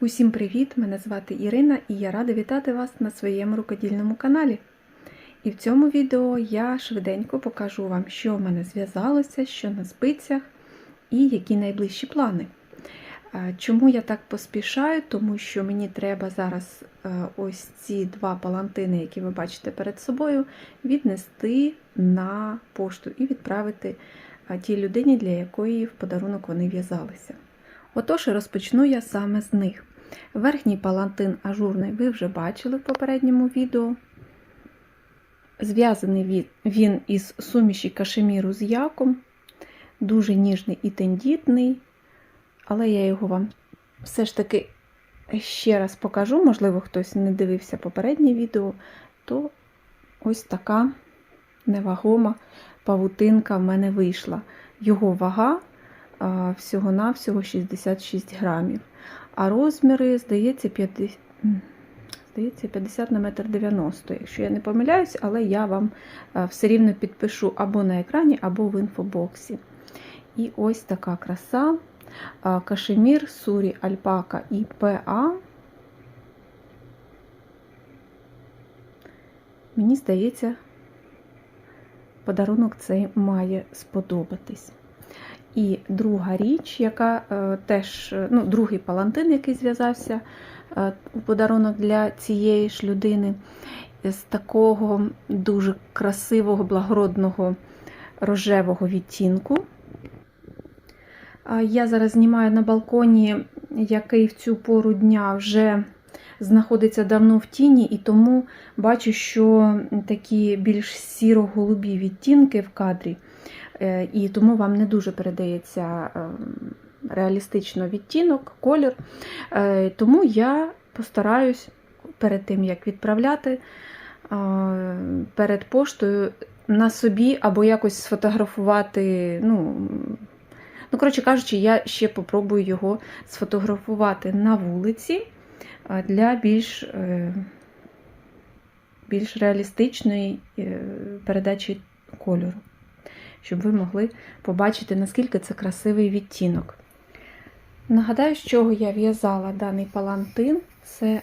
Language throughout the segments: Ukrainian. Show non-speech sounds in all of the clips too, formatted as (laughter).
Усім привіт! Мене звати Ірина і я рада вітати вас на своєму рукодільному каналі. І в цьому відео я швиденько покажу вам, що в мене зв'язалося, що на спицях і які найближчі плани. Чому я так поспішаю? Тому що мені треба зараз е, ось ці два палантини, які ви бачите перед собою, віднести на пошту і відправити тій людині, для якої в подарунок вони в'язалися. Отож, розпочну я саме з них. Верхній палантин ажурний ви вже бачили в попередньому відео. Зв'язаний він- із суміші кашеміру з яком, дуже ніжний і тендітний, але я його вам все ж таки ще раз покажу. Можливо, хтось не дивився попереднє відео, то ось така невагома павутинка в мене вийшла. Його вага всього-навсього 66 грамів. А розміри, здається, 50, здається, 50 на метр 90, якщо я не помиляюсь, але я вам все рівно підпишу або на екрані, або в інфобоксі. І ось така краса. Кашемір, Сурі, Альпака і ПА. Мені здається, подарунок цей має сподобатись. І друга річ, яка е, теж, е, ну, другий палантин, який зв'язався е, у подарунок для цієї ж людини, з такого дуже красивого, благородного рожевого відтінку. Я зараз знімаю на балконі, який в цю пору дня вже знаходиться давно в тіні, і тому бачу, що такі більш сіро-голубі відтінки в кадрі. Е, і тому вам не дуже передається е, реалістично відтінок, колір. Е, Тому я постараюсь перед тим, як відправляти е, перед поштою на собі або якось сфотографувати. Ну, ну, коротше кажучи, я ще попробую його сфотографувати на вулиці для більш, більш реалістичної передачі кольору щоб ви могли побачити, наскільки це красивий відтінок. Нагадаю, з чого я в'язала даний палантин. Це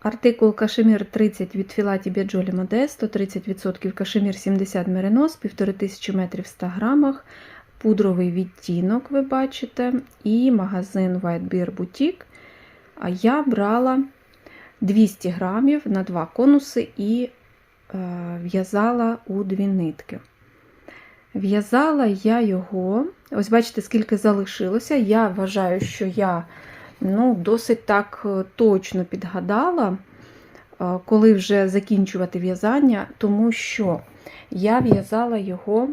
артикул кашемір 30 від Філаті Біаджолі Модесто, 30% кашемір 70 меринос, 1500 метрів в 100 грамах, пудровий відтінок, ви бачите, і магазин White Bear Boutique. А я брала 200 грамів на два конуси і е, в'язала у дві нитки. В'язала я його, ось бачите, скільки залишилося. Я вважаю, що я ну, досить так е, точно підгадала, е, коли вже закінчувати в'язання, тому що я в'язала його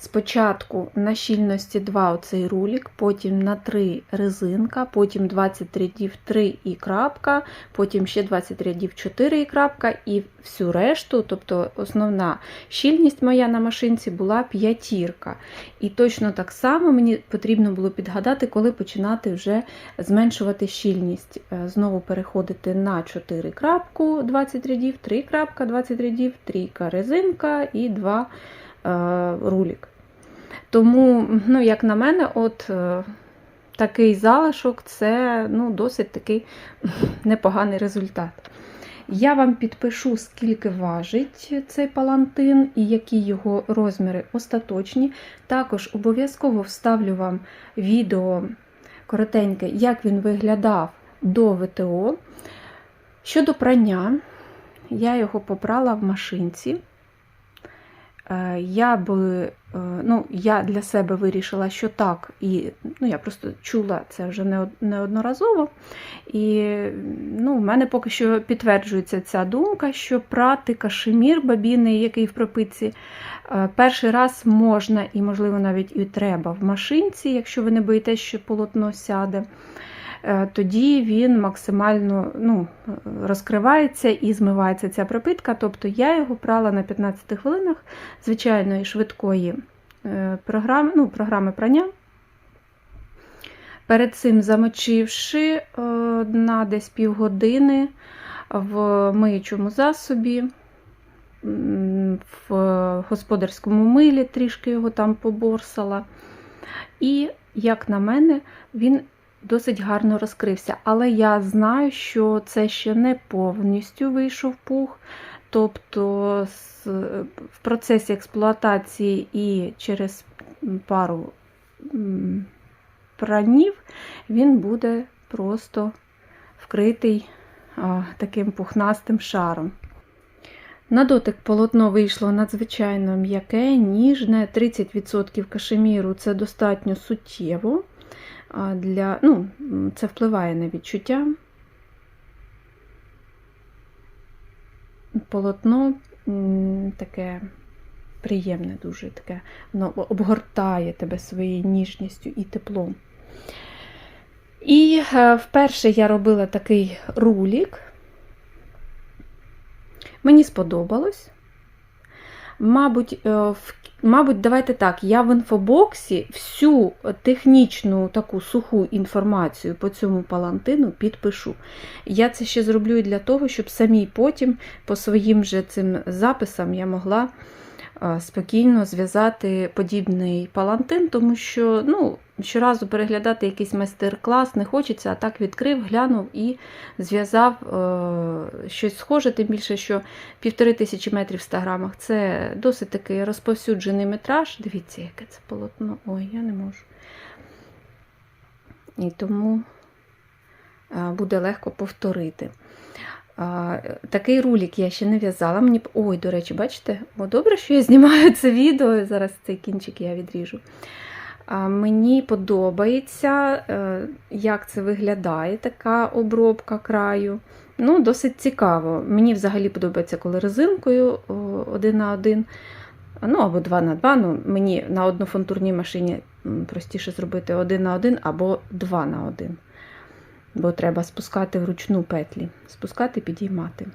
спочатку на щільності 2 оцей рулік, потім на 3 резинка, потім 20 рядів 3 і крапка, потім ще 20 рядів 4 і крапка, і всю решту, тобто основна щільність моя на машинці була п'ятірка. І точно так само мені потрібно було підгадати, коли починати вже зменшувати щільність. Е, Знову переходити на 4 крапку 20 рядів, 3 крапка 20 рядів, трійка резинка і 2 е, рулік. Тому, ну, як на мене, от е, такий залишок це ну, досить такий (laughs) непоганий результат. Я вам підпишу, скільки важить цей палантин і які його розміри остаточні. Також обов'язково вставлю вам відео коротеньке, як він виглядав до ВТО. Щодо прання, я його попрала в машинці. Е, Я би, е, ну, я для себе вирішила, що так, і ну, я просто чула це вже неодноразово. І ну, в мене поки що підтверджується ця думка, що прати кашемір бабіний, який в пропитці, е, перший раз можна і, можливо, навіть і треба в машинці, якщо ви не боїтесь, що полотно сяде. Е, Тоді він максимально ну, розкривається і змивається ця пропитка. Тобто я його прала на 15 хвилинах звичайної швидкої е, програми, ну, програми прання. Перед цим замочивши е, на десь півгодини в миючому засобі, в господарському милі трішки його там поборсала. І, як на мене, він досить гарно розкрився. Але я знаю, що це ще не повністю вийшов пух. Тобто в процесі експлуатації і через пару пранів він буде просто вкритий таким пухнастим шаром. На дотик полотно вийшло надзвичайно м'яке, ніжне, 30% кашеміру це достатньо суттєво. Для, ну, це впливає на відчуття. Полотно таке приємне, дуже таке, воно обгортає тебе своєю ніжністю і теплом. І е, вперше я робила такий рулік. Мені сподобалось. Мабуть, е, мабуть, давайте так, я в інфобоксі всю технічну таку суху інформацію по цьому палантину підпишу. Я це ще зроблю для того, щоб самій потім по своїм же цим записам я могла спокійно зв'язати подібний палантин, тому що ну, щоразу переглядати якийсь майстер-клас не хочеться, а так відкрив, глянув і зв'язав е, щось схоже, тим більше, що півтори тисячі метрів в 100 грамах це досить такий розповсюджений метраж. Дивіться, яке це полотно. Ой, я не можу. І тому е, буде легко повторити. Такий рулік я ще не в'язала. Мені... Ой, до речі, бачите? О, добре, що я знімаю це відео. Зараз цей кінчик я відріжу. А, Мені подобається, е, як це виглядає, така обробка краю. Ну, досить цікаво. Мені взагалі подобається, коли резинкою один на один, ну або два на два. Ну, мені на однофунтурній машині простіше зробити один на один або два на один. Бо треба спускати вручну петлі, спускати, підіймати.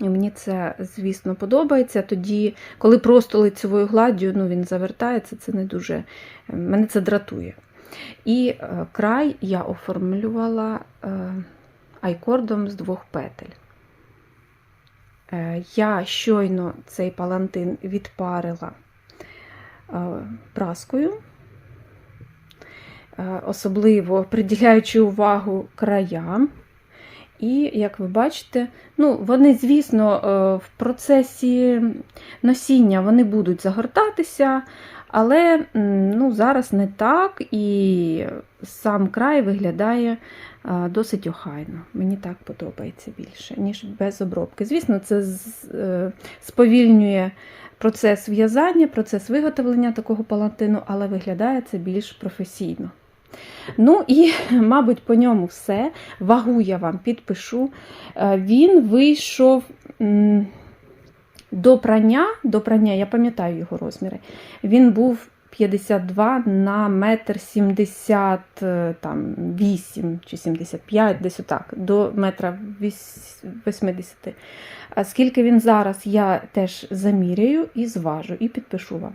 І мені це, звісно, подобається. Тоді, коли просто лицевою гладдю ну, він завертається, це не дуже. Мене це дратує. І е, край я оформлювала е, айкордом з двох петель. Е, Я щойно цей палантин відпарила е, праскою, е, особливо приділяючи увагу краям. І, як ви бачите, ну, вони, звісно, е, в процесі носіння вони будуть загортатися, але ну, зараз не так, і сам край виглядає е, досить охайно. Мені так подобається більше, ніж без обробки. Звісно, це е, сповільнює процес в'язання, процес виготовлення такого палантину, але виглядає це більш професійно. Ну і, (laughs) мабуть, по ньому все. Вагу я вам підпишу. Е, Він вийшов до прання, до прання, я пам'ятаю його розміри. Він був 52 на метр 70, е, там, 8 чи 75, десь отак, до метра 80. А скільки він зараз, я теж заміряю і зважу, і підпишу вам.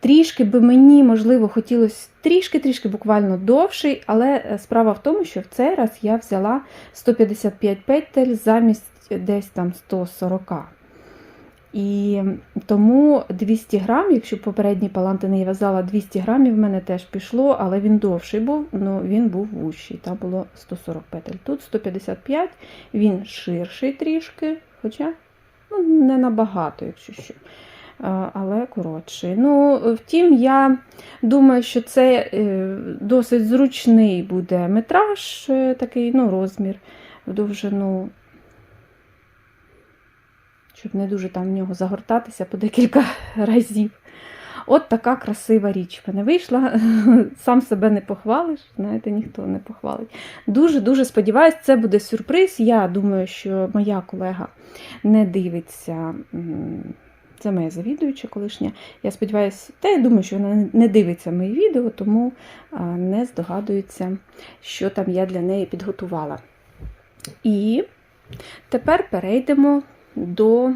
Трішки би мені, можливо, хотілося трішки-трішки буквально довший, але е, справа в тому, що в цей раз я взяла 155 петель замість десь там 140. І тому 200 грам, якщо попередні палантини я в'язала 200 грамів, в мене теж пішло, але він довший був, ну він був вущий, там було 140 петель. Тут 155, він ширший трішки, хоча ну, не набагато, якщо що. Але коротший. Ну, втім, я думаю, що це е, досить зручний буде метраж, е, такий ну, розмір в довжину щоб не дуже там в нього загортатися по декілька (laughs) разів. От така красива річ в мене вийшла. (laughs) Сам себе не похвалиш, знаєте, ніхто не похвалить. Дуже-дуже сподіваюся, це буде сюрприз. Я думаю, що моя колега не дивиться. Це моя завідуюча колишня. Я сподіваюся, та я думаю, що вона не дивиться мої відео, тому не здогадується, що там я для неї підготувала. І тепер перейдемо до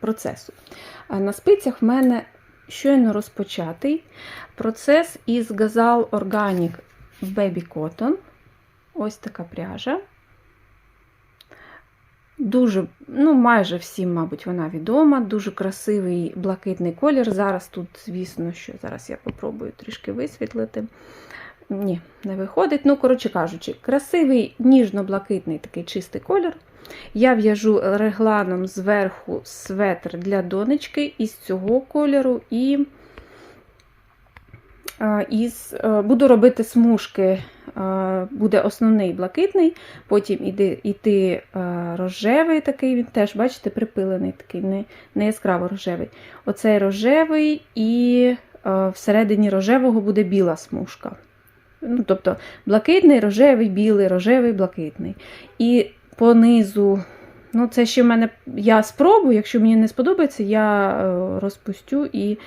процесу. На спицях в мене щойно розпочатий процес із Gazal Organic Baby Cotton. Ось така пряжа. Дуже, ну, майже всім, мабуть, вона відома. Дуже красивий блакитний колір. Зараз тут, звісно, що зараз я попробую трішки висвітлити. Ні, не виходить. Ну, коротше кажучи, красивий ніжно-блакитний такий чистий колір. Я в'яжу регланом зверху светр для донечки із цього кольору і із, е, буду робити смужки. Е, Буде основний блакитний, потім іде, іти е, рожевий такий, він теж, бачите, припилений такий, не, не яскраво рожевий. Оцей рожевий і е, всередині рожевого буде біла смужка. Ну, тобто блакитний, рожевий, білий, рожевий, блакитний. І по низу, ну це ще в мене, я спробую, якщо мені не сподобається, я е, розпустю і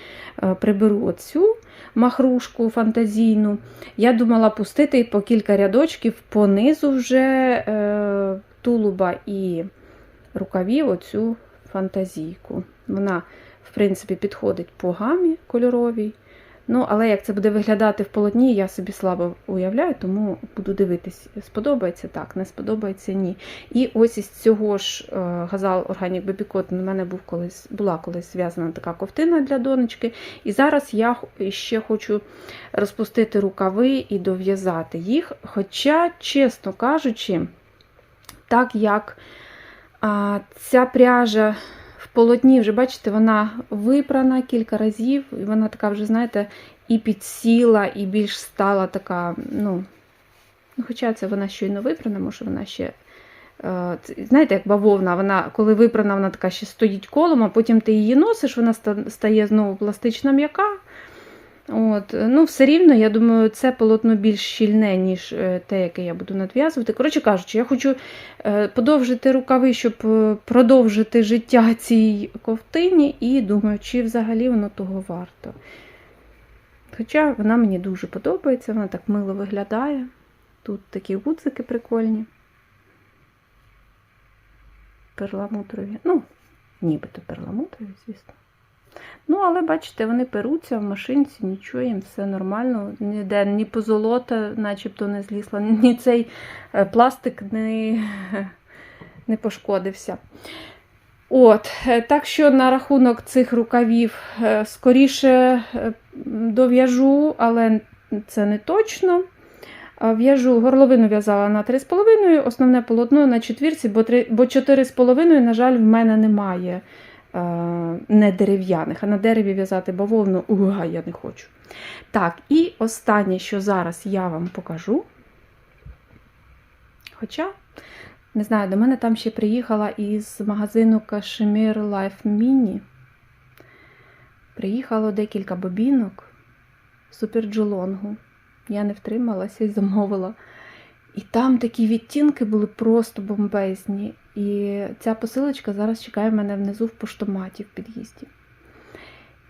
е, приберу оцю махрушку фантазійну. Я думала пустити по кілька рядочків по низу вже е, тулуба і рукавів оцю фантазійку. Вона, в принципі, підходить по гамі кольоровій. Ну, але як це буде виглядати в полотні, я собі слабо уявляю, тому буду дивитись, сподобається так, не сподобається ні. І ось із цього ж е, газал Organic Baby Cotton у мене був колись, була колись зв'язана така ковтина для донечки. І зараз я ще хочу розпустити рукави і дов'язати їх. Хоча, чесно кажучи, так як а, ця пряжа в полотні, вже бачите, вона випрана кілька разів, і вона така вже, знаєте, і підсіла, і більш стала така, ну, ну хоча це вона щойно випрана, може вона ще. е, Знаєте, як бавовна, вона, коли випрана, вона така ще стоїть колом, а потім ти її носиш, вона стає знову пластично м'яка. От, ну, все рівно, я думаю, це полотно більш щільне, ніж е, те, яке я буду надв'язувати. Коротше кажучи, я хочу е, подовжити рукави, щоб е, продовжити життя цій ковтині, і думаю, чи взагалі воно того варто. Хоча вона мені дуже подобається, вона так мило виглядає. Тут такі гудзики прикольні. Перламутрові. Ну, нібито перламутрові, звісно. Ну, але бачите, вони перуться в машинці, нічого їм все нормально. Ніде ні позолота, начебто не злізла, ні цей е, пластик не, не пошкодився. От, е, так що на рахунок цих рукавів е, скоріше дов'яжу, але це не точно. В'яжу горловину в'язала на 3,5, основне полотно на четвірці, бо 4,5, на жаль, в мене немає не дерев'яних, а на дереві в'язати бавовну уга, я не хочу. Так, і останнє, що зараз я вам покажу. Хоча, не знаю, до мене там ще приїхала із магазину Кашемір Life Mini. Приїхало декілька бобінок суперджолонгу. Я не втрималася і замовила. І там такі відтінки були просто бомбезні. І ця посилочка зараз чекає мене внизу в поштоматі в під'їзді.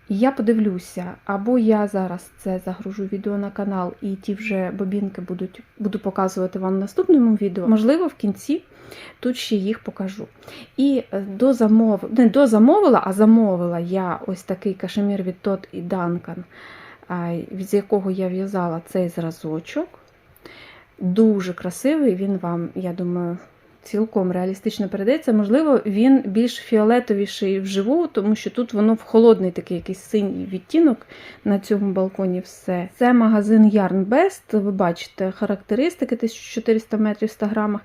І я подивлюся, або я зараз це загружу відео на канал, і ті вже бобінки будуть, буду показувати вам в наступному відео. Можливо, в кінці тут ще їх покажу. І е, до замов... не до замовила, а замовила я ось такий кашемір від Тот і Данкан, з якого я в'язала цей зразочок. Дуже красивий, він вам, я думаю, цілком реалістично передається. Можливо, він більш фіолетовіший вживу, тому що тут воно в холодний такий якийсь синій відтінок на цьому балконі все. Це магазин Yarn Best. Ви бачите характеристики 1400 метрів в 100 грамах.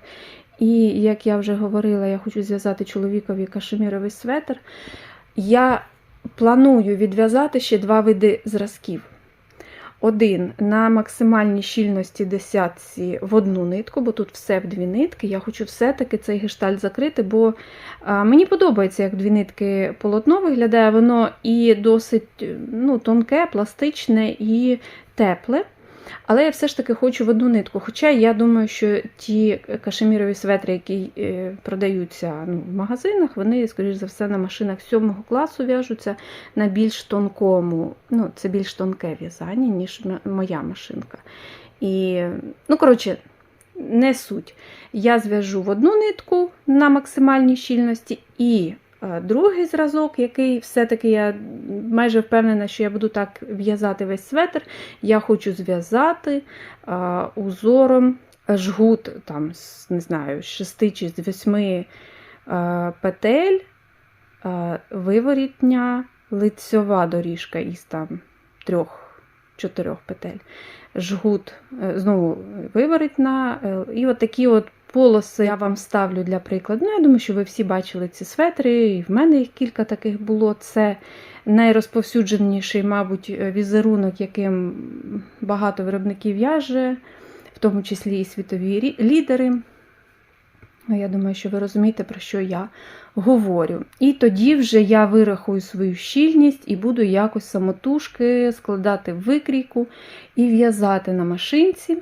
І, як я вже говорила, я хочу зв'язати чоловікові кашеміровий светр. Я планую відв'язати ще два види зразків. Один на максимальній щільності десятці в одну нитку, бо тут все в дві нитки. Я хочу все-таки цей гештальт закрити, бо мені подобається, як дві нитки полотно виглядає. Воно і досить ну, тонке, пластичне і тепле. Але я все ж таки хочу в одну нитку. Хоча я думаю, що ті кашемірові светри, які е, продаються ну, в магазинах, вони, скоріш за все, на машинах 7 класу в'яжуться на більш тонкому, ну, це більш тонке в'язання, ніж моя машинка. І, ну, коротше, не суть. Я зв'яжу в одну нитку на максимальній щільності і другий зразок, який все-таки я майже впевнена, що я буду так в'язати весь светр, я хочу зв'язати е, узором жгут там, не знаю, з 6 чи з 8 е, петель, е, виворітня лицьова доріжка із там трьох чотирьох петель. Жгут е, знову виворить на. е, І от такі от полоси я вам ставлю для прикладу. Ну, я думаю, що ви всі бачили ці светри, і в мене їх кілька таких було. Це найрозповсюдженіший, мабуть, е, візерунок, яким багато виробників в'яже, в тому числі і світові лідери. Ну, Я думаю, що ви розумієте, про що я говорю. І тоді вже я вирахую свою щільність і буду якось самотужки складати викрійку і в'язати на машинці.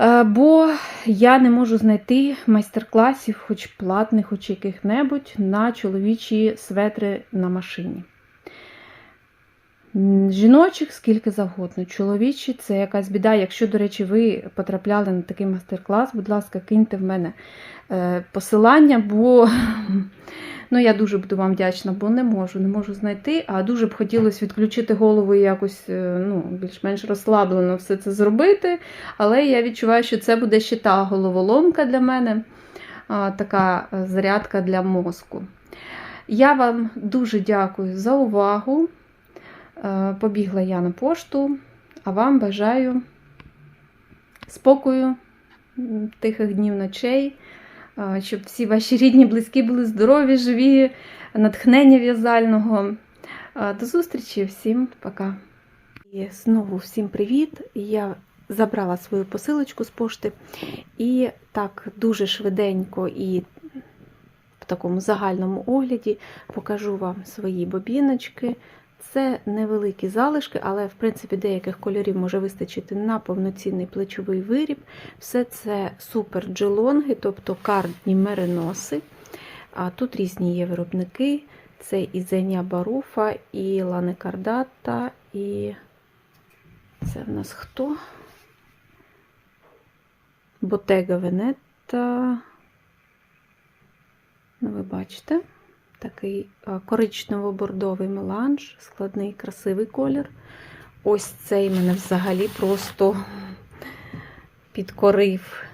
Е, Бо я не можу знайти майстер-класів, хоч платних, хоч яких-небудь, на чоловічі светри на машині. Жіночих скільки завгодно. Чоловічі це якась біда. Якщо, до речі, ви потрапляли на такий майстер-клас, будь ласка, киньте в мене е, посилання, бо ну, я дуже буду вам вдячна, бо не можу, не можу знайти. А дуже б хотілося відключити голову і якось е, ну, більш-менш розслаблено все це зробити. Але я відчуваю, що це буде ще та головоломка для мене, така е, зарядка для мозку. Я вам дуже дякую за увагу. Е, Побігла я на пошту, а вам бажаю спокою, тихих днів ночей, щоб всі ваші рідні, близькі були здорові, живі, натхнення в'язального. До зустрічі, всім пока. І знову всім привіт. Я забрала свою посилочку з пошти і так дуже швиденько і в такому загальному огляді покажу вам свої бобіночки. Це невеликі залишки, але в принципі деяких кольорів може вистачити на повноцінний плечовий виріб. Все це супер джелонги, тобто кардні мериноси. А тут різні є виробники. Це і Зеня Баруфа, і Лане Кардата, і це в нас хто? Ботега Венетта. Ну, ви бачите, такий а, коричнево-бордовий меланж, складний, красивий колір. Ось цей мене взагалі просто підкорив.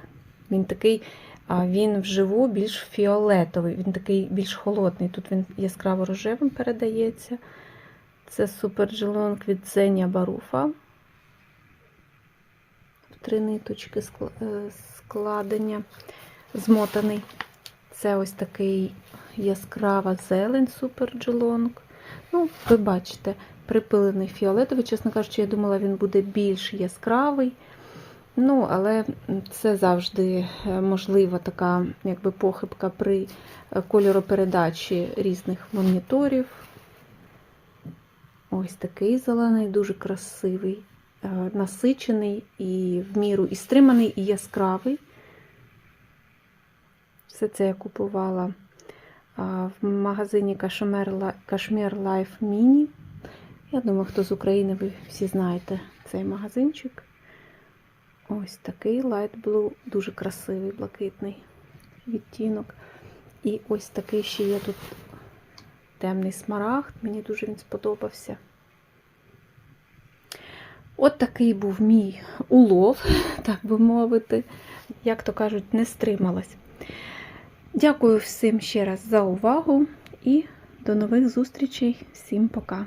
Він такий, він вживу більш фіолетовий, він такий більш холодний. Тут він яскраво рожевим передається. Це супер джелонг від Зеня Баруфа. Три ниточки е, складення, змотаний. Це ось такий яскрава зелень супер джелонг. Ну, ви бачите, припилений фіолетовий. Чесно кажучи, я думала, він буде більш яскравий. Ну, але це завжди е, можлива така якби похибка при е, кольоропередачі різних моніторів. Ось такий зелений, дуже красивий, е, насичений і в міру і стриманий, і яскравий. Все це я купувала в магазині Кашмір Life Mini. Я думаю, хто з України, ви всі знаєте цей магазинчик. Ось такий Light Blue, дуже красивий, блакитний відтінок. І ось такий ще є тут темний смарагд. Мені дуже він сподобався. От такий був мій улов, (laughs) так би мовити. Як то кажуть, не стрималась. Дякую всім ще раз за увагу і до нових зустрічей. Всім пока!